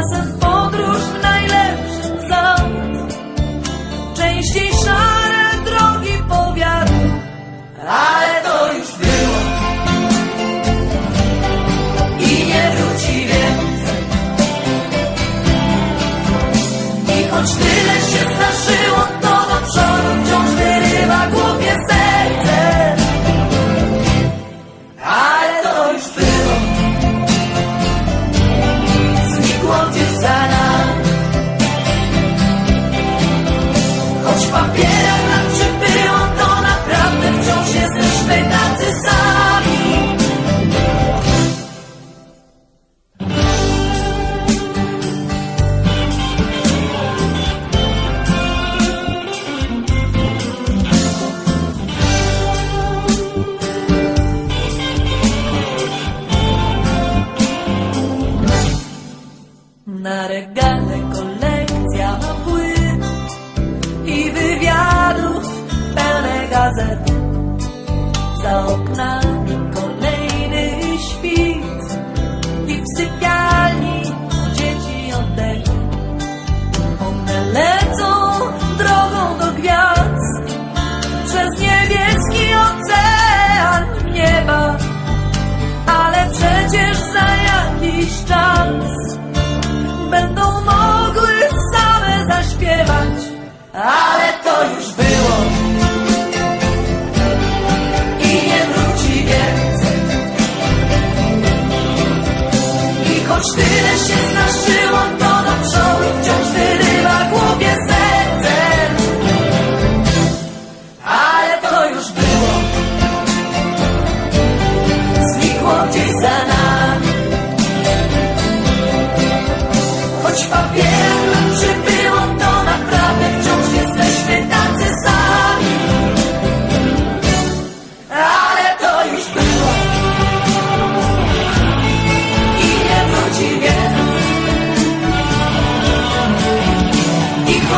awesome. Za oknami kolejny świt. I w sypialni dzieci oddech. One lecą drogą do gwiazd. Przez niebieski ocean nieba, ale przecież za jakiś czas będą mogły same zaśpiewać, ale to już było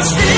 I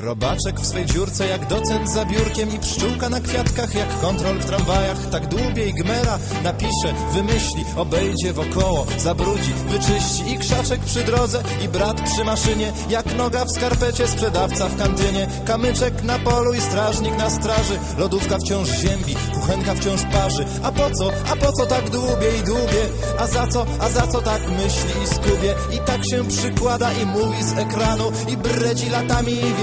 Robaczek w swej dziurce jak docent za biurkiem i pszczółka na kwiatkach jak kontrol w tramwajach. Tak dłubie i gmera napisze, wymyśli, obejdzie wokoło, zabrudzi, wyczyści i krzaczek przy drodze i brat przy maszynie. Jak noga w skarpecie, sprzedawca w kantynie. Kamyczek na polu i strażnik na straży. Lodówka wciąż ziębi, kuchenka wciąż parzy. A po co, a po co tak dłubie i dłubie? A za co, a za co tak myśli i skubie? I tak się przykłada i mówi z ekranu i bredzi latami i